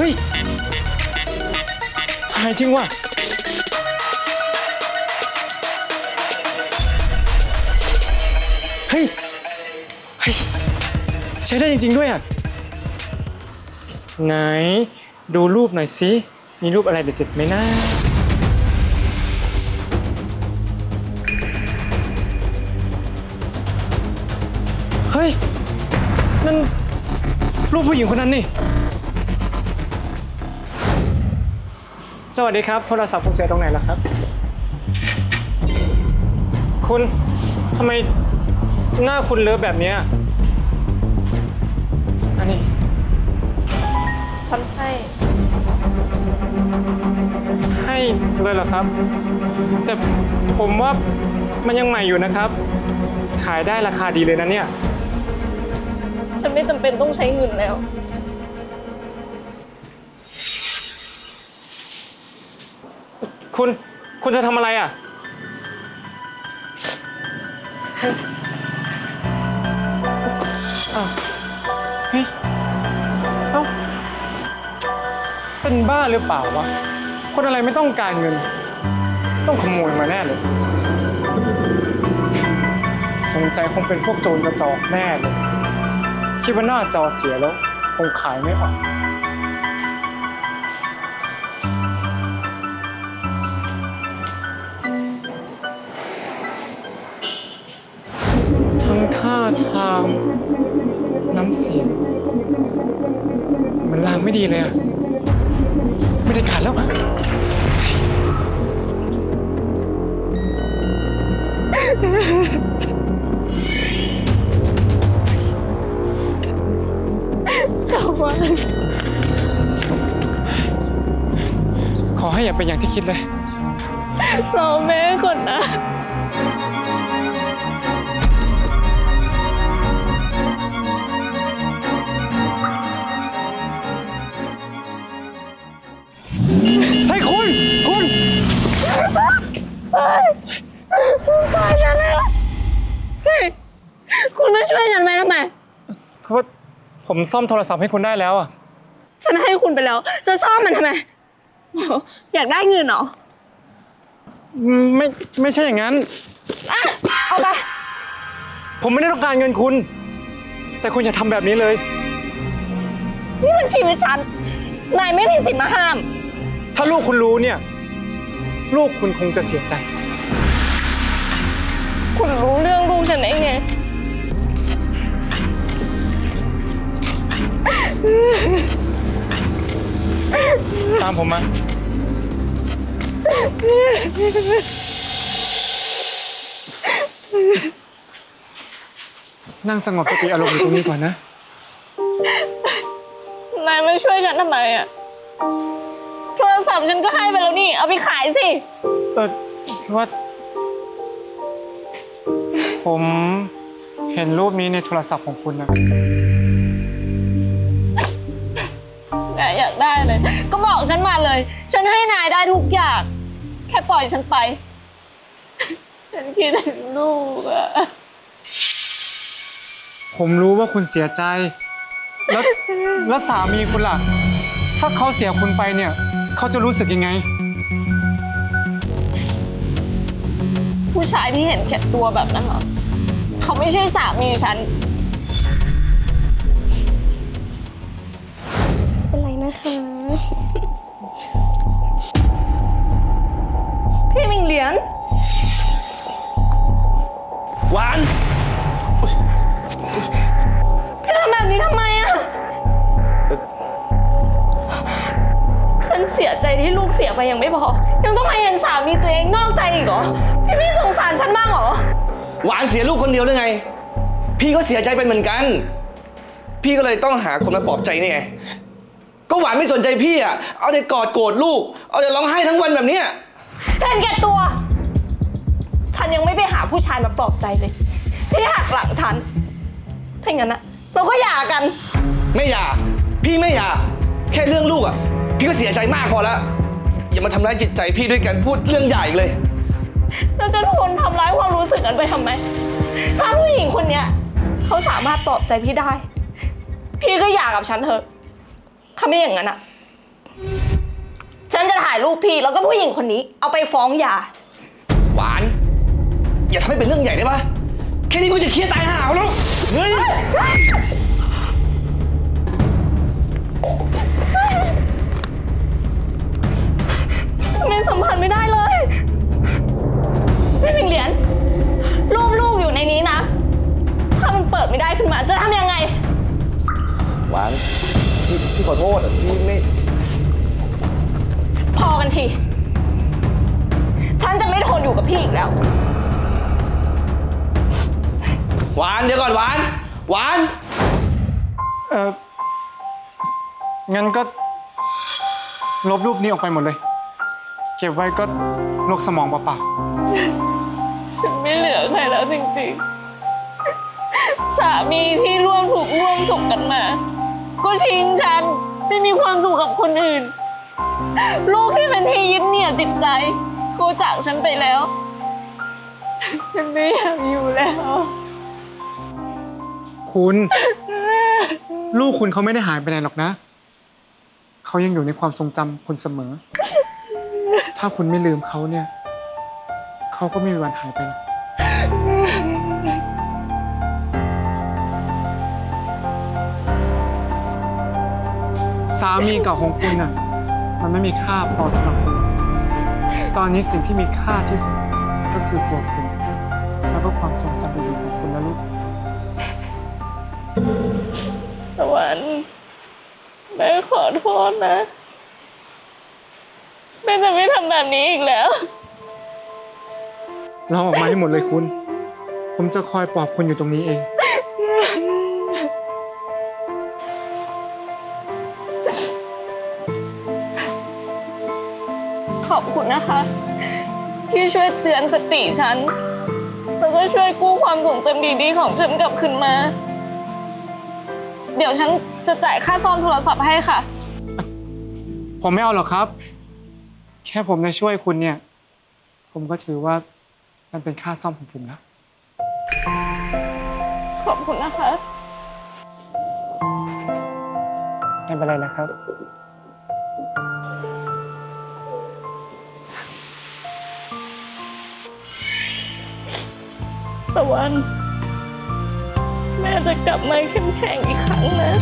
เฮ้ย หายจริงว่ะ เฮ้ย เฮ้ย ใช้ได้จริง ๆ ด้วยอะ ไหน ดูรูปหน่อยสิ มีรูปอะไรเด็ดๆไหมนะเฮ้ย นั่นรูปผู้หญิงคนนั้นนี่ สวัสดีครับ โทรศัพท์คุณเสียตรงไหนล่ะครับ คุณทำไมหน้าคุณเลอะแบบเนี้ยอันนี้ ฉันให้ ให้เลยเหรอครับ แต่ผมว่ามันยังใหม่อยู่นะครับ ขายได้ราคาดีเลยนะเนี่ย ฉันไม่จำเป็นต้องใช้เงินแล้ว คุณ คุณจะทำอะไรอะ อ้าวเฮ้ยเอ้าเป็นบ้าหรือเปล่าวะ คนอะไรไม่ต้องการเงิน ต้องขโมยมาแน่เลย สงสัยคงเป็นพวกโจรกระจอกแน่เลย คิดว่าหน้าจอเสียแล้ว คงขายไม่ออก ทั้งท่าทางน้ำเสียง มันลางไม่ดีเลยอะไม่ได้การแล้วอะกลับมาขอให้อย่าเป็นอย่างที่คิดเลยรอแม่ก่อ คือว่าผมซ่อมโทรศัพท์ให้คุณได้แล้วอะฉันให้คุณไปแล้ว จะซ่อมมันทำไมโอ้โหอยากได้เงินเหรออืมไม่ไม่ใช่อย่างนั้น อะเอาไป ผมไม่ได้ต้องการเงินคุณ แต่คุณอย่าทำแบบนี้เลย นี่มันชีวิตฉัน นายไม่มีสิทธิ์มาห้าม ถ้าลูกคุณรู้เนี่ย ลูกคุณคงจะเสียใจ คุณรู้เรื่องลูกฉันได้ไงามผมมานั่งสงบสติอารมณ์อยู่ตรงนี้ก่อนนะ นายไม่ช่วยฉันทำไมอะโทรศัพท์ฉันก็ให้ไปแล้วนี่ เอาไปขายสิ เออคือว่า ผมเห็นรูปนี้ในโทรศัพท์ของคุณนะนายอยากได้ เลย ก็บอกฉันมาเลย ฉันให้นายได้ทุกอย่าง แค่ปล่อยฉันไป ฉันคิดถึงลูกอะผมรู้ว่าคุณเสียใจ แล้วแล้วสามีคุณล่ะ ถ้าเขาเสียคุณไปเนี่ย เขาจะรู้สึกยังไง ผู้ชายที่เห็นแก่ตัวแบบนั้นเหรอเขาไม่ใช่สามีฉันเป็น ไปยังไม่พอ ยังต้องมาเห็นสามีตัวเองนอกใจอีกเหรอ พี่ไม่สงสารฉันบ้างเหรอ หวานเสียลูกคนเดียวหรือไง พี่ก็เสียใจเป็นเหมือนกัน พี่ก็เลยต้องหาคนมาปลอบใจนี่ไง ก็หวานไม่สนใจพี่อะ เอาแต่กอดโกรธลูก เอาแต่ร้องไห้ทั้งวันแบบเนี้ย เห็นแก่ตัว ฉันยังไม่ไปหาผู้ชายมาปลอบใจเลย พี่หักหลังฉันถ้าอย่างนั้นอะเราก็หย่ากัน ไม่อยาก พี่ไม่อยาก แค่เรื่องลูกอะ พี่ก็เสียใจมากพอแล้ว อย่ามาทำร้ายจิตใจพี่ด้วยกันพูดเรื่องใหญ่อีกเลยเราจะทนทำร้ายความรู้สึกกันไปทำไม ถ้าผู้หญิงคนเนี้ยเขาสามารถปลอบใจพี่ได้ พี่ก็หย่ากับฉันเถอะ ถ้าไม่อย่างนั้นอะถ่ายรูปพี่แล้วก็ผู้หญิงคนนี้ เอาไปฟ้องหย่า หวาน อย่าทำให้เป็นเรื่องใหญ่ได้ปะแค่นี้กูจะเครียดตายห่าวแล้ว เฮ้ย หวานพี่พี่ขอโทษอะพี่ไม่ พอกันที ฉันจะไม่ทนอยู่กับพี่อีกแล้ว หวานเดี๋ยวก่อนหวาน หวาน เอองั้นก็ลบรูปนี้ออกไปหมดเลย เก็บไว้ก็ลกสมองเปล่าฉันไม่เหลือใครแล้วจริงๆ สามีที่ร่วมถูกข์ร่วมสุขกันมา ก็ทิ้งฉันไม่มีความสุขกับคนอื่น ลูกที่เป็นที่ยึดเหนี่ยวจิตใจเขาจากฉันไปแล้ว ฉันไม่อยากอยู่แล้ว คุณ ลูกคุณเขาไม่ได้หายไปไหนหรอกนะ เขายังอยู่ในความทรงจำคุณเสมอ ถ้าคุณไม่ลืมเขาเนี่ย เขาก็ไม่มีวันหายไปหรอก สามีเก่าของคุณน่ะ มันไม่มีค่าพอสำหรับคุณ ตอนนี้สิ่งที่มีค่าที่สุดก็คือตัวคุณ แล้วก็ความทรงจำดีๆของคุณและลูกสวรรค์แม่ขอโทษนะ แม่จะไม่ทำแบบนี้อีกแล้ว เราออกมาให้หมดเลยคุณ ผมจะคอยปลอบคุณอยู่ตรงนี้เอง อบคุณนะคะ ที่ช่วยเตือนสติฉัน แล้วก็ช่วยกู้ความทรงจำดีๆของฉันกลับคืนมา เดี๋ยวฉันจะจ่ายค่าซ่อมโทรศัพท์ให้ค่ะ ผมไม่เอาหรอกครับ แค่ผมจะช่วยคุณเนี่ย ผมก็ถือว่ามันเป็นค่าซ่อมของผมนะ ขอบคุณนะคะ ไม่เป็นไรแล้วครับ ตะวัน แม่จะกลับมาเข้มแข็งอีกครั้งนะ